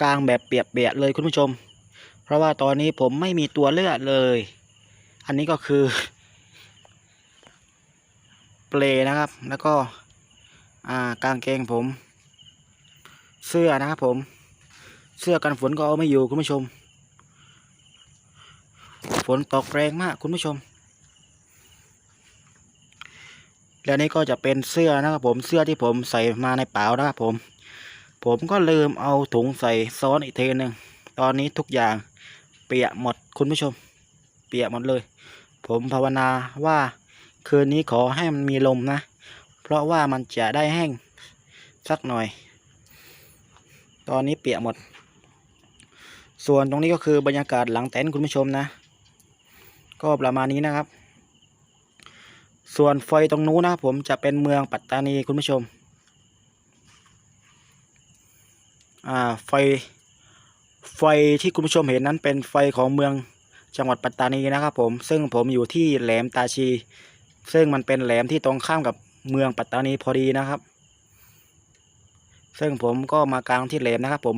กลางแบบเปียกๆเลยคุณผู้ชม เพราะว่าตอนนี้ผมไม่มีตัวเลือดเลย อันนี้ก็คือ เปลนะครับ แล้วก็กางเกงผม เสื้อนะครับผม เสื้อกันฝนก็เอาไม่อยู่คุณผู้ชม ฝนตกแรงมากคุณผู้ชม และนี่ก็จะเป็นเสื้อนะครับผม เสื้อที่ผมใส่มาในเป๋านะครับผม ผมก็ลืมเอาถุงใส่ซ้อนอีกทีหนึ่งตอนนี้ทุกอย่างเปียกหมดคุณผู้ชม เปียกหมดเลย ผมภาวนาว่าคืนนี้ขอให้มันมีลมนะ เพราะว่ามันจะได้แห้งสักหน่อย ตอนนี้เปียกหมด ส่วนตรงนี้ก็คือบรรยากาศหลังเต็นท์คุณผู้ชมนะ ก็ประมาณนี้นะครับ ส่วนไฟตรงนู้นนะผมจะเป็นเมืองปัตตานีคุณผู้ชม อ่า ไฟไฟที่คุณผู้ชมเห็นนั้นเป็นไฟของเมืองจังหวัดปัตตานีนะครับผมซึ่งผมอยู่ที่แหลมตาชี ซึ่งมันเป็นแหลมที่ตรงข้ามกับเมืองปัตตานีพอดีนะครับ ซึ่งผมก็มากลางที่แหลมนะครับผม